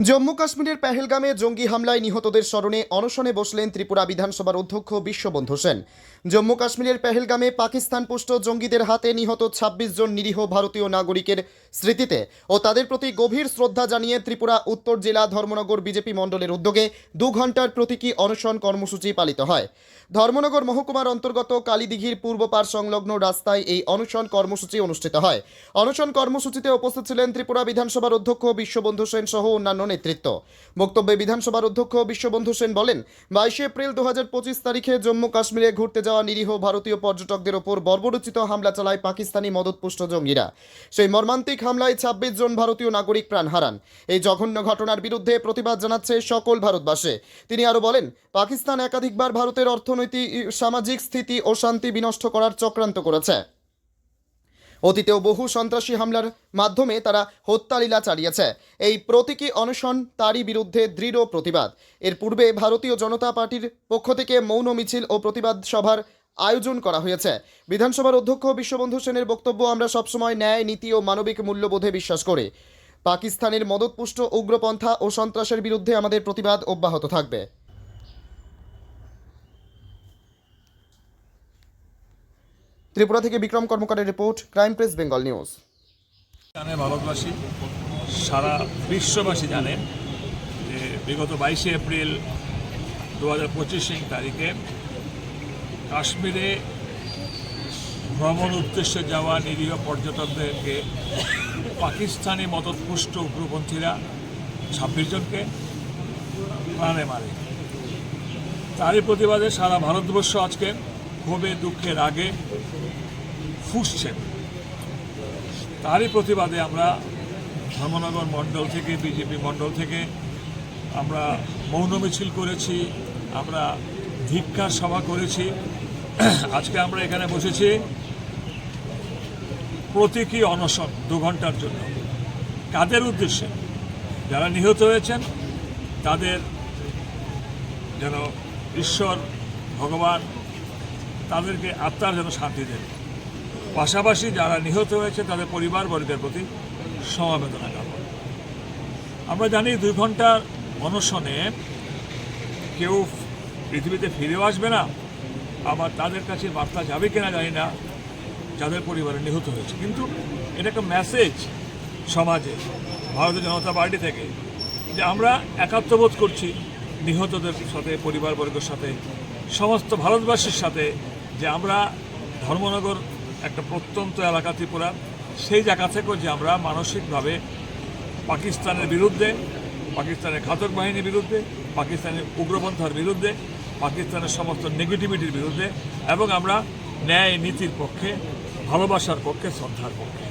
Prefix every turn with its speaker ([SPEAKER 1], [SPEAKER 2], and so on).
[SPEAKER 1] জম্মু কাশ্মীরের পেহেলগামে জঙ্গি হামলায় নিহতদের স্মরণে অনশনে বসলেন ত্রিপুরা বিধানসভার অধ্যক্ষ বিশ্ববন্ধু সেন। জম্মু কাশ্মীরের পেহেলগামে পাকিস্তান পুষ্ট জঙ্গিদের হাতে নিহত ২৬ জন নিরীহ ভারতীয় নাগরিকের স্মৃতিতে ও তাদের প্রতি গভীর শ্রদ্ধা জানিয়ে ত্রিপুরা উত্তর জেলা ধর্মনগর বিজেপি মণ্ডলের উদ্যোগে দু ঘণ্টার প্রতীকী অনশন কর্মসূচি পালিত হয়। ধর্মনগর মহকুমার অন্তর্গত কালীদিঘির পূর্ব পার সংলগ্ন রাস্তায় এই অনশন কর্মসূচি অনুষ্ঠিত হয়। অনশন কর্মসূচিতে উপস্থিত ছিলেন ত্রিপুরা বিধানসভার অধ্যক্ষ বিশ্ববন্ধু সেন সহ অন্যান্য নেতৃত্ব। বক্তব্যে বিধানসভার অধ্যক্ষ বিশ্ববন্ধু সেন বলেন, বাইশে এপ্রিল দুহাজার পঁচিশ তারিখে জম্মু কাশ্মীরে ঘুরতে যাওয়া নিরীহ ভারতীয় পর্যটকদের ওপর বর্বরোচিত হামলা চালায় পাকিস্তানি মদতপুষ্ট জঙ্গিরা। সেই মর্মান্তিক হামলায় ছাব্বিশ জন ভারতীয় নাগরিক প্রাণ হারান। এই জঘন্য ঘটনার বিরুদ্ধে প্রতিবাদ জানাচ্ছে সকল ভারতবাসী। তিনি আরও বলেন, পাকিস্তান একাধিকবার ভারতের অর্থনৈতিক, সামাজিক স্থিতি ও শান্তি বিনষ্ট করার চক্রান্ত করেছে। অতীতেও বহু সন্ত্রাসী হামলার মাধ্যমে তারা হত্যালীলা চালিয়েছে। এই প্রতীকী অনশন তারই বিরুদ্ধে দৃঢ় প্রতিবাদ। এর পূর্বে ভারতীয় জনতা পার্টির পক্ষ থেকে মৌন মিছিল ও প্রতিবাদ সভার আয়োজন করা হয়েছে। বিধানসভার অধ্যক্ষ বিশ্ববন্ধু সেনের বক্তব্য আমরা সবসময় ন্যায়, নীতি ও মানবিক মূল্যবোধে বিশ্বাস করি। পাকিস্তানের মদতপুষ্ট উগ্রপন্থা ও সন্ত্রাসের বিরুদ্ধে আমাদের প্রতিবাদ অব্যাহত থাকবে। ত্রিপুরা থেকে Bikram কর্মকারের report, crime press, Bengal news.
[SPEAKER 2] জানে ভারতবাসী, সারা বিশ্ববাসী জানে যে বিগত বাইশে এপ্রিল দু হাজার পঁচিশ তারিখে কাশ্মীরে ভ্রমণ উদ্দেশ্যে যাওয়া নিরীহ পর্যটকদেরকে পাকিস্তানি মদতপুষ্ট উগ্রপন্থীরা ছাব্বিশ জনকে প্রাণে মারে। তারই প্রতিবাদে সারা ভারতবর্ষ আজকে ক্ষোভে, দুঃখের আগে ফুসছেন। তারই প্রতিবাদে আমরা ধর্মনগর মণ্ডল থেকে, বিজেপি মণ্ডল থেকে আমরা মৌন মিছিল করেছি, আমরা ধিক্ষার সভা করেছি। আজকে আমরা এখানে বসেছি প্রতীকী অনশন দু ঘণ্টার জন্য। কাদের উদ্দেশ্যে? যারা নিহত হয়েছেন, তাদের যেন ঈশ্বর, ভগবান তাদেরকে আত্মার যেন শান্তি দেন পাশাপাশি যারা নিহত হয়েছে, তাদের পরিবারবর্গের প্রতি সমবেদনা জ্ঞাপন আমরা জানি দুই ঘণ্টার অনশনে কেউ পৃথিবীতে ফিরেও আসবে না। আবার তাদের কাছে বার্তা যাবে কিনা জানি না, যাদের পরিবারে নিহত হয়েছে। কিন্তু এটা একটা মেসেজ সমাজে, ভারতীয় জনতা পার্টি থেকে, যে আমরা একাত্মবোধ করছি নিহতদের সাথে, পরিবারবর্গের সাথে, সমস্ত ভারতবাসীর সাথে যে আমরা ধর্মনগর একটা প্রত্যন্ত এলাকা ত্রিপুরা, সেই জায়গা থেকেও যে আমরা মানসিকভাবে পাকিস্তানের বিরুদ্ধে, পাকিস্তানের ঘাতক বাহিনীর বিরুদ্ধে, পাকিস্তানের উগ্রপন্থার বিরুদ্ধে, পাকিস্তানের সমস্ত নেগেটিভিটির বিরুদ্ধে, এবং আমরা ন্যায় নীতির পক্ষে, ভালোবাসার পক্ষে, শ্রদ্ধার পক্ষে।